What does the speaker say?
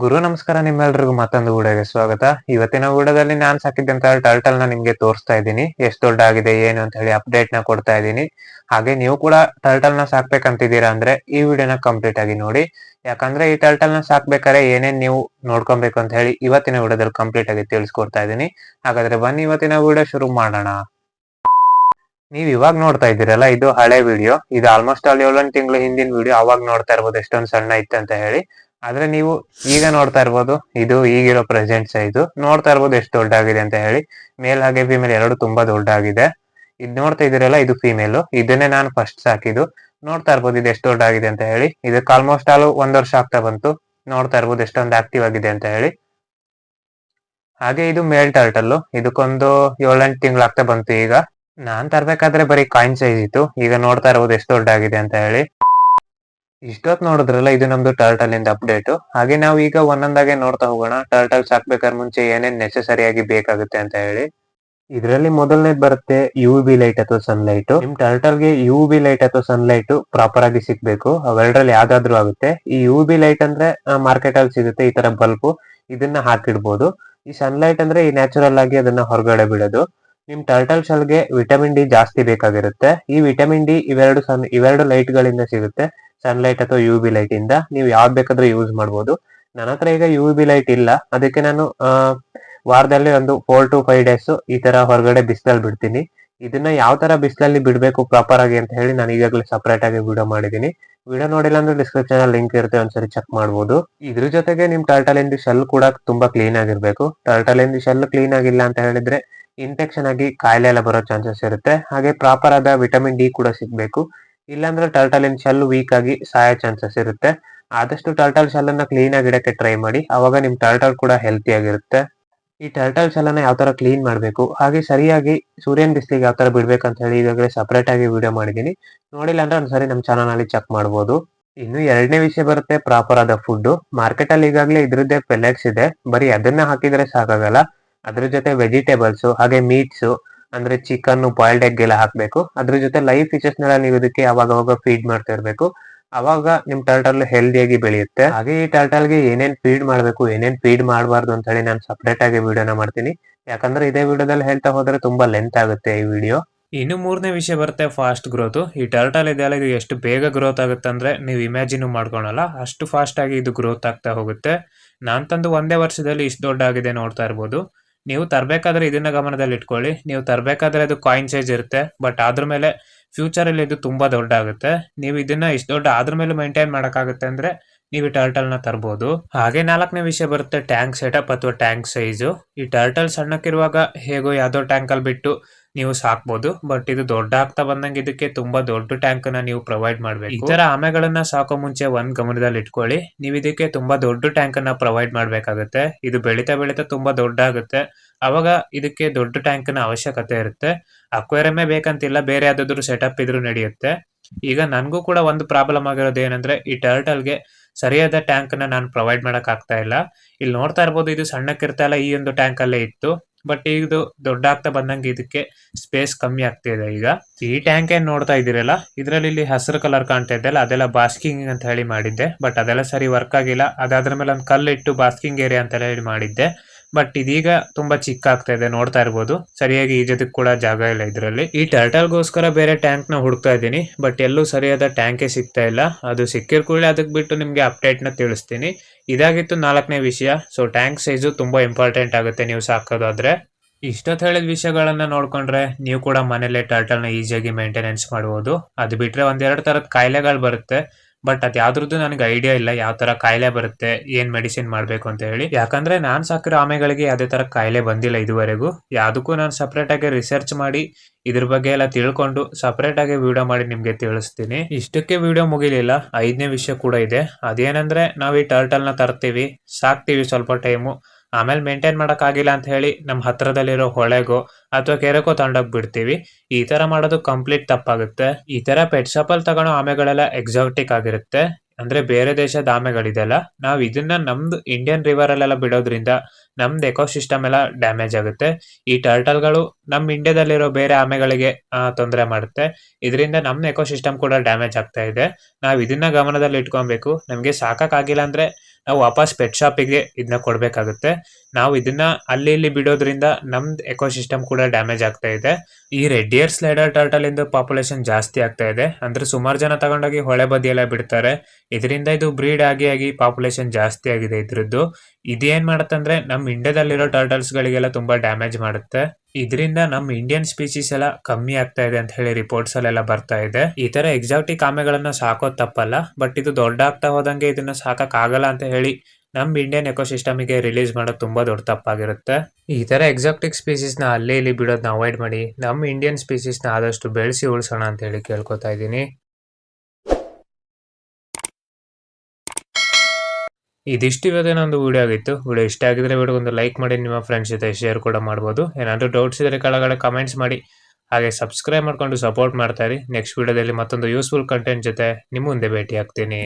ಗುರು ನಮಸ್ಕಾರ ನಿಮ್ಮೆಲ್ರಿಗೂ ಮತ್ತೊಂದು ವಿಡಿಯೋಗೆ ಸ್ವಾಗತ. ಇವತ್ತಿನ ವಿಡಿಯೋದಲ್ಲಿ ನಾನ್ ಸಾಕಿದ್ದಂತಹ ಟರ್ಟಲ್ನ ನಿಮ್ಗೆ ತೋರಿಸ್ತಾ ಇದ್ದೀನಿ. ಎಷ್ಟು ದೊಡ್ಡ ಆಗಿದೆ ಏನು ಅಂತ ಹೇಳಿ ಅಪ್ಡೇಟ್ನ ಕೊಡ್ತಾ ಇದ್ದೀನಿ. ಹಾಗೆ ನೀವು ಕೂಡ ಟರ್ಟಲ್ನ ಸಾಕ್ಬೇಕಂತಿದ್ದೀರಾ ಅಂದ್ರೆ ಈ ವಿಡಿಯೋನ ಕಂಪ್ಲೀಟ್ ಆಗಿ ನೋಡಿ. ಯಾಕಂದ್ರೆ ಈ ಟರ್ಟಲ್ನ ಸಾಕ್ಬೇಕಾದ್ರೆ ಏನೇನ್ ನೀವು ನೋಡ್ಕೊಬೇಕು ಅಂತ ಹೇಳಿ ಇವತ್ತಿನ ವಿಡಿಯೋದಲ್ಲಿ ಕಂಪ್ಲೀಟ್ ಆಗಿ ತಿಳಿಸ್ಕೊಡ್ತಾ ಇದ್ದೀನಿ. ಹಾಗಾದ್ರೆ ಬನ್ನಿ ಇವತ್ತಿನ ವಿಡಿಯೋ ಶುರು ಮಾಡೋಣ. ನೀವ್ ಇವಾಗ ನೋಡ್ತಾ ಇದ್ದೀರಲ್ಲ, ಇದು ಹಳೆ ವಿಡಿಯೋ. ಇದು ಆಲ್ಮೋಸ್ಟ್ ಆಲ್ ಏಳೊಂದು ತಿಂಗಳ ಹಿಂದಿನ ವಿಡಿಯೋ. ಅವಾಗ ನೋಡ್ತಾ ಇರ್ಬೋದು ಎಷ್ಟೊಂದು ಸಣ್ಣ ಇತ್ತು ಅಂತ ಹೇಳಿ. ಆದ್ರೆ ನೀವು ಈಗ ನೋಡ್ತಾ ಇರ್ಬೋದು, ಇದು ಈಗಿರೋ ಪ್ರೆಸೆಂಟ್ ಸೈಜ್ ನೋಡ್ತಾ ಇರ್ಬೋದು ಎಷ್ಟು ದೊಡ್ಡಾಗಿದೆ ಅಂತ ಹೇಳಿ. ಮೇಲ್ ಹಾಗೆ ಫಿಮೇಲ್ ಎರಡು ತುಂಬಾ ದೊಡ್ಡಾಗಿದೆ. ಇದು ನೋಡ್ತಾ ಇದೀರಲ್ಲ ಇದು ಫಿಮೇಲ್ ಇದನ್ನೇ ನಾನು ಫಸ್ಟ್ ಸಾಕಿದ್ದು. ನೋಡ್ತಾ ಇರ್ಬೋದು ಇದು ಎಷ್ಟು ದೊಡ್ಡಾಗಿದೆ ಅಂತ ಹೇಳಿ. ಇದಕ್ಕೆ ಆಲ್ಮೋಸ್ಟ್ ಆಲ್ ಒಂದ್ ವರ್ಷ ಆಗ್ತಾ ಬಂತು. ನೋಡ್ತಾ ಇರ್ಬೋದು ಎಷ್ಟೊಂದು ಆಕ್ಟಿವ್ ಆಗಿದೆ ಅಂತ ಹೇಳಿ. ಹಾಗೆ ಇದು ಮೇಲ್ ಟರ್ಟಲ್ ಇದಕ್ಕೊಂದು ಏಳೆಂಟು ತಿಂಗಳು ಆಗ್ತಾ ಬಂತು ಈಗ. ನಾನ್ ತರ್ಬೇಕಾದ್ರೆ ಬರೀ ಕಾಯಿನ್ ಸೈಜ್ ಇತ್ತು. ಈಗ ನೋಡ್ತಾ ಇರ್ಬೋದು ಎಷ್ಟು ದೊಡ್ಡಾಗಿದೆ ಅಂತ ಹೇಳಿ. ಇಷ್ಟೊತ್ ನೋಡಿದ್ರಲ್ಲ, ಇದು ನಮ್ದು ಟರ್ಟಲ್ ಇಂದ ಅಪ್ಡೇಟ್ ಹಾಗೆ ನಾವು ಈಗ ಒಂದೊಂದಾಗೆ ನೋಡ್ತಾ ಹೋಗೋಣ. ಟರ್ಟಲ್ ಸಾಕ್ಬೇಕಾದ್ರೆ ಮುಂಚೆ ಏನೇನ್ ನೆಸೆಸರಿ ಆಗಿ ಬೇಕಾಗುತ್ತೆ ಅಂತ ಹೇಳಿ. ಇದರಲ್ಲಿ ಮೊದಲನೇದ್ ಬರುತ್ತೆ ಯು ಬಿ ಲೈಟ್ ಅಥವಾ ಸನ್ಲೈಟ್ ನಿಮ್ ಟರ್ಟಲ್ಗೆ ಯು ಬಿ ಲೈಟ್ ಅಥವಾ ಸನ್ಲೈಟ್ ಪ್ರಾಪರ್ ಆಗಿ ಸಿಗ್ಬೇಕು. ಅವೆರಡರಲ್ಲಿ ಯಾವ್ದಾದ್ರು ಆಗುತ್ತೆ. ಈ ಯು ಬಿ ಲೈಟ್ ಅಂದ್ರೆ ಮಾರ್ಕೆಟ್ ಅಲ್ಲಿ ಸಿಗುತ್ತೆ, ಈ ತರ ಬಲ್ಬ್ ಇದನ್ನ ಹಾಕಿಡ್ಬೋದು. ಈ ಸನ್ಲೈಟ್ ಅಂದ್ರೆ ಈ ನ್ಯಾಚುರಲ್ ಆಗಿ ಅದನ್ನ ಹೊರಗಡೆ ಬಿಡೋದು. ನಿಮ್ ಟರ್ಟಲ್ ಶೆಲ್ಗೆ ವಿಟಮಿನ್ ಡಿ ಜಾಸ್ತಿ ಬೇಕಾಗಿರುತ್ತೆ. ಈ ವಿಟಮಿನ್ ಡಿ ಇವೆರಡು ಸನ್, ಇವೆರಡು ಲೈಟ್ ಗಳಿಂದ ಸಿಗುತ್ತೆ. ಸನ್ಲೈಟ್ ಅಥವಾ ಯು ಬಿ ಲೈಟ್ ಇಂದ ನೀವು ಯಾವ್ದು ಬೇಕಾದ್ರೂ ಯೂಸ್ ಮಾಡ್ಬೋದು. ನನ್ನ ಹತ್ರ ಈಗ ಯು ಬಿ ಲೈಟ್ ಇಲ್ಲ. ಅದಕ್ಕೆ ನಾನು ವಾರದಲ್ಲಿ ಒಂದು ಫೋರ್ ಟು ಫೈವ್ ಡೇಸ್ ಈ ತರ ಹೊರಗಡೆ ಬಿಸಿಲಲ್ಲಿ ಬಿಡ್ತೀನಿ. ಇದನ್ನ ಯಾವ ತರ ಬಿಸಿಲಲ್ಲಿ ಬಿಡಬೇಕು ಪ್ರಾಪರ್ ಆಗಿ ಅಂತ ಹೇಳಿ ನಾನು ಈಗಾಗಲೇ ಸಪರೇಟ್ ಆಗಿ ವಿಡಿಯೋ ಮಾಡಿದ್ದೀನಿ ವಿಡಿಯೋ ನೋಡಿಲ್ಲ ಅಂದ್ರೆ ಡಿಸ್ಕ್ರಿಪ್ಷನ್ ಅಲ್ಲಿ ಲಿಂಕ್ ಇರುತ್ತೆ, ಒಂದ್ಸರಿ ಚೆಕ್ ಮಾಡ್ಬೋದು. ಇದ್ರ ಜೊತೆಗೆ ನಿಮ್ ಟರ್ಟಲ್ ಇಂದ ಶೆಲ್ ಕೂಡ ತುಂಬಾ ಕ್ಲೀನ್ ಆಗಿರ್ಬೇಕು. ಟರ್ಟಲ್ ಇಂದ ಶೆಲ್ ಕ್ಲೀನ್ ಆಗಿಲ್ಲ ಅಂತ ಹೇಳಿದ್ರೆ ಇನ್ಫೆಕ್ಷನ್ ಆಗಿ ಕಾಯಿಲೆ ಎಲ್ಲ ಬರೋ ಚಾನ್ಸಸ್ ಇರುತ್ತೆ. ಹಾಗೆ ಪ್ರಾಪರ್ ಆದ ವಿಟಮಿನ್ ಡಿ ಕೂಡ ಸಿಗ್ಬೇಕು. ಇಲ್ಲಾಂದ್ರೆ ಟರ್ಟಲ್ ಇನ್ ಶೆಲ್ ವೀಕ್ ಆಗಿ ಸಾಯೋ ಚಾನ್ಸಸ್ ಇರುತ್ತೆ. ಆದಷ್ಟು ಟರ್ಟಲ್ ಶೆಲ್ ಅನ್ನ ಕ್ಲೀನ್ ಆಗಿ ಇಡಕ್ಕೆ ಟ್ರೈ ಮಾಡಿ. ಅವಾಗ ನಿಮ್ ಟರ್ಟಲ್ ಕೂಡ ಹೆಲ್ತಿ ಆಗಿರುತ್ತೆ. ಈ ಟರ್ಟಲ್ ಶೆಲ್ ಅನ್ನ ಯಾವ ತರ ಕ್ಲೀನ್ ಮಾಡಬೇಕು? ಹಾಗೆ ಸರಿಯಾಗಿ ಸೂರ್ಯನ್ ಬಿಸಿಲಿಗೆ ಯಾವ ತರ ಬಿಡ್ಬೇಕು ಅಂತ ಹೇಳಿ ಈಗಾಗಲೇ ಸಪರೇಟ್ ಆಗಿ ವಿಡಿಯೋ ಮಾಡಿದೀನಿ ನೋಡಿಲ್ಲ ಅಂದ್ರೆ ಒಂದ್ಸರಿ ನಮ್ಮ ಚಾನಲ್ ಅಲ್ಲಿ ಚೆಕ್ ಮಾಡಬಹುದು ಇನ್ನು ಎರಡನೇ ವಿಷಯ ಬರುತ್ತೆ ಪ್ರಾಪರ್ ಆದ ಫುಡ್ ಮಾರ್ಕೆಟ್ ಅಲ್ಲಿ ಈಗಾಗಲೇ ಇದ್ರದ್ದೇ ಪೆಲೆಟ್ಸ್ ಇದೆ. ಬರೀ ಅದನ್ನ ಹಾಕಿದ್ರೆ ಸಾಕಾಗಲ್ಲ. ಅದ್ರ ಜೊತೆ ವೆಜಿಟೇಬಲ್ಸ್ ಹಾಗೆ ಮೀಟ್ಸ್ ಅಂದ್ರೆ ಚಿಕನ್ ಬಾಯ್ಲ್ಡ್ ಎಗ್ ಎಲ್ಲ ಹಾಕ್ಬೇಕು. ಅದ್ರ ಜೊತೆ ಲೈವ್ ಫಿಶಸ್ ನೆಲ್ಲ ನೀವು ಇದಕ್ಕೆ ಅವಾಗ ಫೀಡ್ ಮಾಡ್ತಾ ಇರ್ಬೇಕು. ಅವಾಗ ನಿಮ್ ಟರ್ಟಲ್ ಹೆಲ್ದಿಯಾಗಿ ಬೆಳೆಯುತ್ತೆ. ಹಾಗೆ ಈ ಟರ್ಟಲ್ಗೆ ಏನೇನ್ ಫೀಡ್ ಮಾಡ್ಬೇಕು, ಏನೇನ್ ಫೀಡ್ ಮಾಡಬಾರ್ದು ಅಂತ ಹೇಳಿ ನಾನು ಸಪ್ರೇಟ್ ಆಗಿ ವಿಡಿಯೋನ ಮಾಡ್ತೀನಿ. ಯಾಕಂದ್ರೆ ಇದೇ ವಿಡಿಯೋದಲ್ಲಿ ಹೇಳ್ತಾ ಹೋದ್ರೆ ತುಂಬಾ ಲೆಂತ್ ಆಗುತ್ತೆ ಈ ವಿಡಿಯೋ ಇನ್ನು ಮೂರನೇ ವಿಷಯ ಬರುತ್ತೆ ಫಾಸ್ಟ್ ಗ್ರೋತ್ ಈ ಟರ್ಟಲ್ ಇದೆಯಲ್ಲ ಇದು ಎಷ್ಟು ಬೇಗ ಗ್ರೋತ್ ಆಗುತ್ತೆ ಅಂದ್ರೆ ನೀವು ಇಮ್ಯಾಜಿನ್ ಮಾಡ್ಕೊಳಲ್ಲ, ಅಷ್ಟು ಫಾಸ್ಟ್ ಆಗಿ ಇದು ಗ್ರೋತ್ ಆಗ್ತಾ ಹೋಗುತ್ತೆ. ನಾನ್ ತಂದು ಒಂದೇ ವರ್ಷದಲ್ಲಿ ಇಷ್ಟು ದೊಡ್ಡ ಆಗಿದೆ ನೋಡ್ತಾ ಇರ್ಬೋದು. ನೀವು ತರಬೇಕಾದ್ರೆ ಇದನ್ನ ಗಮನದಲ್ಲಿ ಇಟ್ಕೊಳ್ಳಿ. ನೀವು ತರಬೇಕಾದ್ರೆ ಅದು ಕಾಯಿನ್ ಸೈಜ್ ಇರುತ್ತೆ ಬಟ್ ಅದ್ರ ಮೇಲೆ ಫ್ಯೂಚರ್ ಅಲ್ಲಿ ಇದು ತುಂಬಾ ದೊಡ್ಡ ಆಗುತ್ತೆ ನೀವು ಇದನ್ನ ಇಷ್ಟು ದೊಡ್ಡ ಅದ್ರ ಮೇಲೆ ಮೇಂಟೈನ್ ಮಾಡಕ್ಕಾಗುತ್ತೆ ಅಂದ್ರೆ ನೀವು ಈ ಟರ್ಟಲ್ನ ತರಬಹುದು ಹಾಗೆ ನಾಲ್ಕನೇ ವಿಷಯ ಬರುತ್ತೆ ಟ್ಯಾಂಕ್ ಸೆಟಪ್ ಅಥವಾ ಟ್ಯಾಂಕ್ ಸೈಜು ಈ ಟರ್ಟಲ್ ಸಣ್ಣಕ್ಕಿರುವಾಗ ಹೇಗೋ ಯಾವ್ದೋ ಟ್ಯಾಂಕ್ ಅಲ್ಲಿ ಬಿಟ್ಟು ನೀವು ಸಾಕ್ಬೋದು ಬಟ್ ಇದು ದೊಡ್ಡ ಆಗ್ತಾ ಬಂದಂಗೆ ಇದಕ್ಕೆ ತುಂಬಾ ದೊಡ್ಡ ಟ್ಯಾಂಕ್ನ ನೀವು ಪ್ರೊವೈಡ್ ಮಾಡಬೇಕು. ಈ ಆಮೆಗಳನ್ನ ಸಾಕೋ ಮುಂಚೆ ಒಂದ್ ಗಮನದಲ್ಲಿ ಇಟ್ಕೊಳ್ಳಿ. ನೀವು ಇದಕ್ಕೆ ತುಂಬಾ ದೊಡ್ಡ ಟ್ಯಾಂಕ್ನ ಪ್ರೊವೈಡ್ ಮಾಡ್ಬೇಕಾಗುತ್ತೆ. ಇದು ಬೆಳೀತಾ ಬೆಳೀತಾ ತುಂಬಾ ದೊಡ್ಡ ಆಗುತ್ತೆ ಅವಾಗ ಇದಕ್ಕೆ ದೊಡ್ಡ ಟ್ಯಾಂಕ್ನ ಅವಶ್ಯಕತೆ ಇರುತ್ತೆ. ಅಕ್ವೇರಿಯಮೇ ಬೇಕಂತಿಲ್ಲ, ಬೇರೆ ಯಾವ್ದಾದ್ರು ಸೆಟಪ್ ಇದ್ರೂ ನಡೆಯುತ್ತೆ. ಈಗ ನನಗೂ ಕೂಡ ಒಂದು ಪ್ರಾಬ್ಲಮ್ ಆಗಿರೋದು ಏನಂದ್ರೆ, ಈ ಟರ್ಟಲ್ಗೆ ಸರಿಯಾದ ಟ್ಯಾಂಕ್ನ ನಾನು ಪ್ರೊವೈಡ್ ಮಾಡಕ್ ಆಗ್ತಾ ಇಲ್ಲ. ಇಲ್ಲಿ ನೋಡ್ತಾ ಇರ್ಬೋದು, ಇದು ಸಣ್ಣಕ್ಕಿರ್ತಾ ಇಲ್ಲ, ಈ ಒಂದು ಟ್ಯಾಂಕ್ ಅಲ್ಲೇ ಇತ್ತು. ಬಟ್ ಇದು ದೊಡ್ಡಾಗ್ತಾ ಬಂದಂಗೆ ಇದಕ್ಕೆ ಸ್ಪೇಸ್ ಕಮ್ಮಿ ಆಗ್ತಿದೆ ಈಗ. ಈ ಟ್ಯಾಂಕ್ ಏನ್ ನೋಡ್ತಾ ಇದೀರಲ್ಲ ಇದ್ರಲ್ಲಿ ಇಲ್ಲಿ ಹಸಿರು ಕಲರ್ ಕಾಣ್ತಾ ಇದೆಯಲ್ಲ ಅದೆಲ್ಲ ಬಾಸ್ಕಿಂಗ್ ಅಂತ ಹೇಳಿ ಮಾಡಿದ್ದೆ. ಬಟ್ ಅದೆಲ್ಲ ಸರಿ ವರ್ಕ್ ಆಗಿಲ್ಲ. ಅದಾದ್ರ ಮೇಲೆ ಒಂದು ಕಲ್ಲು ಇಟ್ಟು ಬಾಸ್ಕಿಂಗ್ ಏರಿಯಾ ಅಂತ ಹೇಳಿ ಮಾಡಿದ್ದೆ. ಬಟ್ ಇದೀಗ ತುಂಬಾ ಚಿಕ್ಕ ಆಗ್ತಾ ಇದೆ, ನೋಡ್ತಾ ಇರ್ಬೋದು. ಸರಿಯಾಗಿ ಈಜೋದಕ್ಕೆ ಕೂಡ ಜಾಗ ಇಲ್ಲ ಇದರಲ್ಲಿ. ಈ ಟರ್ಟಲ್ಗೋಸ್ಕರ ಬೇರೆ ಟ್ಯಾಂಕ್ನ ಹುಡುಕ್ತಾ ಇದ್ದೀನಿ ಬಟ್ ಎಲ್ಲೂ ಸರಿಯಾದ ಟ್ಯಾಂಕೇ ಸಿಗ್ತಾ ಇಲ್ಲ. ಅದು ಸಿಕ್ಕಿರ್ ಕೂಡಲೇ ಅದಕ್ಕೆ ಬಿಟ್ಟು ನಿಮ್ಗೆ ಅಪ್ಡೇಟ್ನ ತಿಳಿಸ್ತೀನಿ. ಇದಾಗಿತ್ತು ನಾಲ್ಕನೇ ವಿಷಯ ಸೊ ಟ್ಯಾಂಕ್ ಸೈಜು ತುಂಬಾ ಇಂಪಾರ್ಟೆಂಟ್ ಆಗುತ್ತೆ ನೀವು ಸಾಕೋದಾದ್ರೆ. ಇಷ್ಟೊತ್ತು ಹೇಳಿದ ವಿಷಯಗಳನ್ನ ನೋಡ್ಕೊಂಡ್ರೆ ನೀವು ಕೂಡ ಮನೇಲೆ ಟರ್ಟಲ್ನ ಈಸಿಯಾಗಿ ಮೇಂಟೆನೆನ್ಸ್ ಮಾಡಬಹುದು ಅದು ಬಿಟ್ರೆ ಒಂದೆರಡು ತರದ ಕಾಯಿಲೆಗಳು ಬರುತ್ತೆ. ಬಟ್ ಅದ್ ಯಾವ್ದ್ರದ್ದು ನನಗೆ ಐಡಿಯಾ ಇಲ್ಲ, ಯಾವ ತರ ಕಾಯಿಲೆ ಬರುತ್ತೆ, ಏನ್ ಮೆಡಿಸಿನ್ ಮಾಡ್ಬೇಕು ಅಂತ ಹೇಳಿ. ಯಾಕಂದ್ರೆ ನಾನ್ ಸಾಕಿರೋ ಆಮೆಗಳಿಗೆ ಯಾವ್ದೇ ತರ ಕಾಯಿಲೆ ಬಂದಿಲ್ಲ ಇದುವರೆಗೂ. ಯಾವ್ದಕ್ಕೂ ನಾನು ಸಪ್ರೇಟ್ ಆಗಿ ರಿಸರ್ಚ್ ಮಾಡಿ, ಇದ್ರ ಬಗ್ಗೆ ಎಲ್ಲ ತಿಳ್ಕೊಂಡು ಸಪರೇಟ್ ಆಗಿ ವಿಡಿಯೋ ಮಾಡಿ ನಿಮ್ಗೆ ತಿಳಿಸ್ತೀನಿ. ಇಷ್ಟಕ್ಕೆ ವಿಡಿಯೋ ಮುಗಿಲಿಲ್ಲ, ಐದನೇ ವಿಷಯ ಕೂಡ ಇದೆ. ಅದೇನಂದ್ರೆ ನಾವ್ ಈ ಟರ್ಟಲ್ನ ತರ್ತೀವಿ, ಸಾಕ್ತಿವಿ ಸ್ವಲ್ಪ ಟೈಮು ಆಮೇಲೆ ಮೇಂಟೈನ್ ಮಾಡೋಕ್ಕಾಗಿಲ್ಲ ಅಂತ ಹೇಳಿ ನಮ್ಮ ಹತ್ರದಲ್ಲಿರೋ ಹೊಳೆಗೋ ಅಥವಾ ಕೆರೆಗೋ ತಗೊಂಡೋಗಿ ಬಿಡ್ತೀವಿ. ಈ ತರ ಮಾಡೋದು ಕಂಪ್ಲೀಟ್ ತಪ್ಪಾಗುತ್ತೆ. ಈ ತರ ಪೆಟ್ ಶಾಪ್ ಅಲ್ಲಿ ತಗೊಳ್ಳೋ ಆಮೆಗಳೆಲ್ಲ ಎಕ್ಸಾಟಿಕ್ ಆಗಿರುತ್ತೆ. ಅಂದ್ರೆ ಬೇರೆ ದೇಶದ ಆಮೆಗಳಿದೆಲ್ಲ. ನಾವು ಇದನ್ನ ನಮ್ದು ಇಂಡಿಯನ್ ರಿವರ್ ಅಲ್ಲೆಲ್ಲ ಬಿಡೋದ್ರಿಂದ ನಮ್ದು ಎಕೋಸಿಸ್ಟಮ್ ಎಲ್ಲ ಡ್ಯಾಮೇಜ್ ಆಗುತ್ತೆ. ಈ ಟರ್ಟಲ್ಗಳು ನಮ್ಮ ಇಂಡಿಯಾದಲ್ಲಿರೋ ಬೇರೆ ಆಮೆಗಳಿಗೆ ತೊಂದರೆ ಮಾಡುತ್ತೆ. ಇದರಿಂದ ನಮ್ಮ ಎಕೋಸಿಸ್ಟಮ್ ಕೂಡ ಡ್ಯಾಮೇಜ್ ಆಗ್ತಾ ಇದೆ. ನಾವು ಇದನ್ನ ಗಮನದಲ್ಲಿ ಇಟ್ಕೊಬೇಕು ನಮಗೆ ಸಾಕಾಗಿಲ್ಲ ಅಂದ್ರೆ ನಾವು ವಾಪಸ್ ಪೆಟ್ ಶಾಪಿಗೆ ಇದನ್ನ ಕೊಡ್ಬೇಕಾಗುತ್ತೆ. ನಾವು ಇದನ್ನ ಅಲ್ಲಿ ಇಲ್ಲಿ ಬಿಡೋದ್ರಿಂದ ನಮ್ದು ಎಕೋಸಿಸ್ಟಮ್ ಕೂಡ ಡ್ಯಾಮೇಜ್ ಆಗ್ತಾ ಇದೆ. ಈ ರೆಡ್ ಇಯರ್ ಸ್ಲೈಡರ್ ಟರ್ಟಲ್ ಇಂದ ಪಾಪ್ಯುಲೇಷನ್ ಜಾಸ್ತಿ ಆಗ್ತಾ ಇದೆ. ಅಂದ್ರೆ ಸುಮಾರು ಜನ ತಗೊಂಡೋಗಿ ಹೊಳೆ ಬದಿಯೆಲ್ಲ ಬಿಡ್ತಾರೆ. ಇದರಿಂದ ಇದು ಬ್ರೀಡ್ ಆಗಿ ಆಗಿ ಪಾಪ್ಯುಲೇಷನ್ ಜಾಸ್ತಿ ಆಗಿದೆ ಇದ್ರದ್ದು. ಇದೇನ್ ಮಾಡುತ್ತಂದ್ರೆ ನಮ್ ಇಂಡಿಯಾದಲ್ಲಿರೋ ಟರ್ಟಲ್ಸ್ ಗಳಿಗೆಲ್ಲ ತುಂಬಾ ಡ್ಯಾಮೇಜ್ ಮಾಡುತ್ತೆ. ಇದರಿಂದ ನಮ್ ಇಂಡಿಯನ್ ಸ್ಪೀಸೀಸ್ ಎಲ್ಲ ಕಮ್ಮಿ ಆಗ್ತಾ ಇದೆ ಅಂತ ಹೇಳಿ ರಿಪೋರ್ಟ್ಸ್ ಅಲ್ಲೆಲ್ಲ ಬರ್ತಾ ಇದೆ. ಈ ತರ ಎಕ್ಸಾಕ್ಟಿಕ್ ಆಮೆಗಳನ್ನ ಸಾಕೋದ್ ತಪ್ಪಲ್ಲ ಬಟ್ ಇದು ದೊಡ್ಡ ಆಗ್ತಾ ಹೋದಂಗೆ ಇದನ್ನ ಸಾಕಕ್ ಆಗಲ್ಲ ಅಂತ ಹೇಳಿ ನಮ್ ಇಂಡಿಯನ್ ಎಕೋಸಿಸ್ಟಮಿಗೆ ರಿಲೀಸ್ ಮಾಡೋದು ತುಂಬಾ ದೊಡ್ಡ ತಪ್ಪಾಗಿರುತ್ತೆ. ಈ ತರ ಎಕ್ಸಾಕ್ಟಿಕ್ ಸ್ಪೀಸೀಸ್ನ ಅಲ್ಲಿ ಇಲ್ಲಿ ಬಿಡೋದನ್ನ ಅವಾಯ್ಡ್ ಮಾಡಿ, ನಮ್ ಇಂಡಿಯನ್ ಸ್ಪೀಸೀಸ್ನ ಆದಷ್ಟು ಬೆಳೆಸಿ ಉಳಿಸೋಣ ಅಂತ ಹೇಳಿ ಕೇಳ್ಕೊತಾ ಇದ್ದೀನಿ. ಇದಿಷ್ಟು ಇವತ್ತೇನೊಂದು ವಿಡಿಯೋ ಆಗಿತ್ತು. ವಿಡಿಯೋ ಇಷ್ಟ ಆಗಿದ್ರೆ ವಿಡಿಯೋ ಒಂದು ಲೈಕ್ ಮಾಡಿ, ನಿಮ್ಮ ಫ್ರೆಂಡ್ಸ್ ಜೊತೆ ಶೇರ್ ಕೂಡ ಮಾಡ್ಬೋದು. ಏನಾದರೂ ಡೌಟ್ಸ್ ಇದ್ರೆ ಕೆಳಗಡೆ ಕಮೆಂಟ್ಸ್ ಮಾಡಿ. ಹಾಗೆ ಸಬ್ಸ್ಕ್ರೈಬ್ ಮಾಡ್ಕೊಂಡು ಸಪೋರ್ಟ್ ಮಾಡ್ತಾ ಇರಿ. ನೆಕ್ಸ್ಟ್ ವಿಡಿಯೋದಲ್ಲಿ ಮತ್ತೊಂದು ಯೂಸ್ಫುಲ್ ಕಂಟೆಂಟ್ ಜೊತೆ ನಿಮ್ಮ ಮುಂದೆ ಭೇಟಿ ಆಗ್ತೀನಿ